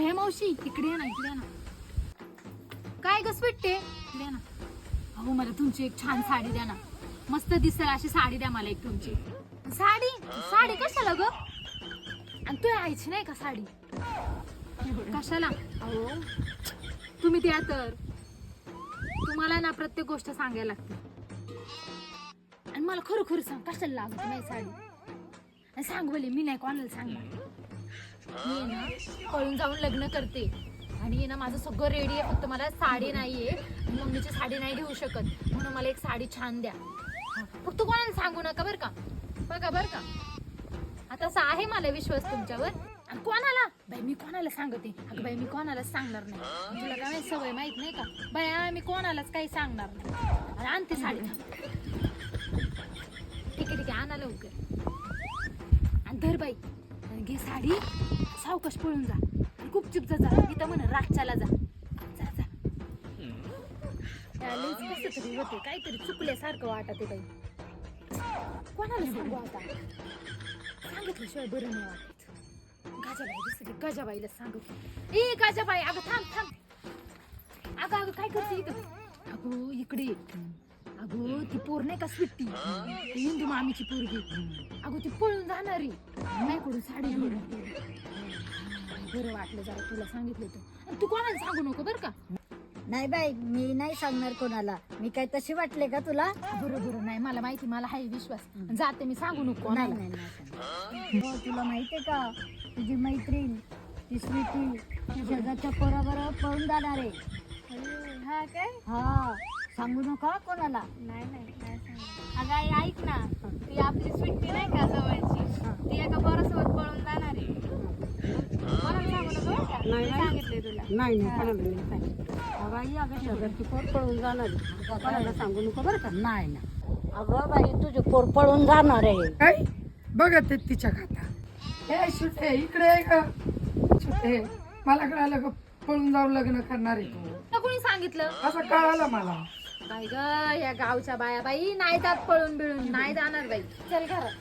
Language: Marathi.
जय मावशी इकडे ये ना इकडे ये ना. काय ग स्वीट्टे इकडे ये ना. अहो मला तुमची एक छान साडी द्या ना. मस्त दिसेल अशी साडी द्या मला एक तुमची. साडी? साडी कशाला ग? आणि तू यायची नाही का साडी? कशाला? अहो तुम्ही द्या तर. तुम्हाला ना प्रत्येक गोष्ट सांगायला लागते. आणि मला खरोखर सांग कशाला लागत नाही साडी? आणि सांग बोले मी नाही कोणाला सांगणार. मी ना पळून जाऊन लग्न करते. आणि ना माझं सगळं रेडी आहे फक्त मला साडी नाहीये. मम्मीची साडी नाही घेऊ शकत. म्हणून मला एक साडी छान द्या. फक्त कोणाला सांगू नका बरं का? बघा बरं का? आता असं आहे मला विश्वास तुमच्यावर. आणि कोणाला? बाई मी कोणाला सांगते? अगं बाई मी कोणालाच सांगणार नाही. तुला काय सवय माहीत नाही का? बाई मी कोणालाच काही सांगणार नाही. आणि आणते साडी ठीक आहे ठीक आहे आणा लवकर. आणि धर बाई. घे साडी. सावकाश पळून जा. आणि गुपचूप जा जा. तिथं म्हण रातच्याला जा. जा जा. त्यालाच कसं तरी होते. काहीतरी चुकल्यासारखं वाटते बाई. कोणाला सांगू आता? सांगितल्याशिवाय बरं नाही वाटत. गाजाबाई दिसते गाजाबाईला सांगू ए गाजाबाई अगं थांब थांब. अगं अगं काय करते इथं? अगो इकडे अगो ती पोर नाही का स्विट्टी ती हिंदू मामीची पोरगी. अगो ती पळून जाणारी. माझ्याकडून साडी घेऊन. बरं वाटलं जरा तुला सांगितलं होतं. आणि तू कोणाला सांगू नको बरं का? नाही बाई मी नाही सांगणार कोणाला. मी काय तशी वाटले का तुला? बरं बरं. नाही मला माहिती मला हाय विश्वास. जाते मी सांगू नको नाही कोणाला. नाही नाही. सांगणार. हो तुला माहितीये का? तुझी मैत्रीण ती स्वीटी ती शेजारच्या पोराबरोबर पळून जाणार आहे. हा काय? हा. सांगू नका कोणाला? नाही नाही नाही सांगणार. अगं आई ऐक ना. ती आपली स्वीटी नाही का जवळची? ती एका पळून जाणार आहे. कोणाला सांगू नको बरं का? मी सांगितलंय तुला. नाही नाही कोणाला नाही सांगितलं. अगं आई अगं शेजारची पोर पळून जाणार आहे. कोणाला सांगू नको बरं का? नाही ना अगं बाई तुझे पोर पळून जाणार आहे. काय बघत आहेत तिच्या खाता. हे सुटे इकडे आहे का सुटे मला कळालं का पळून जाऊन लग्न करणार आहे तू. तुला कोणी सांगितलं? असं कळालं मला. बाई ग या गावच्या बाया बाई नाही जात पळून बिळून नाही जाणार बाई. चल घरात.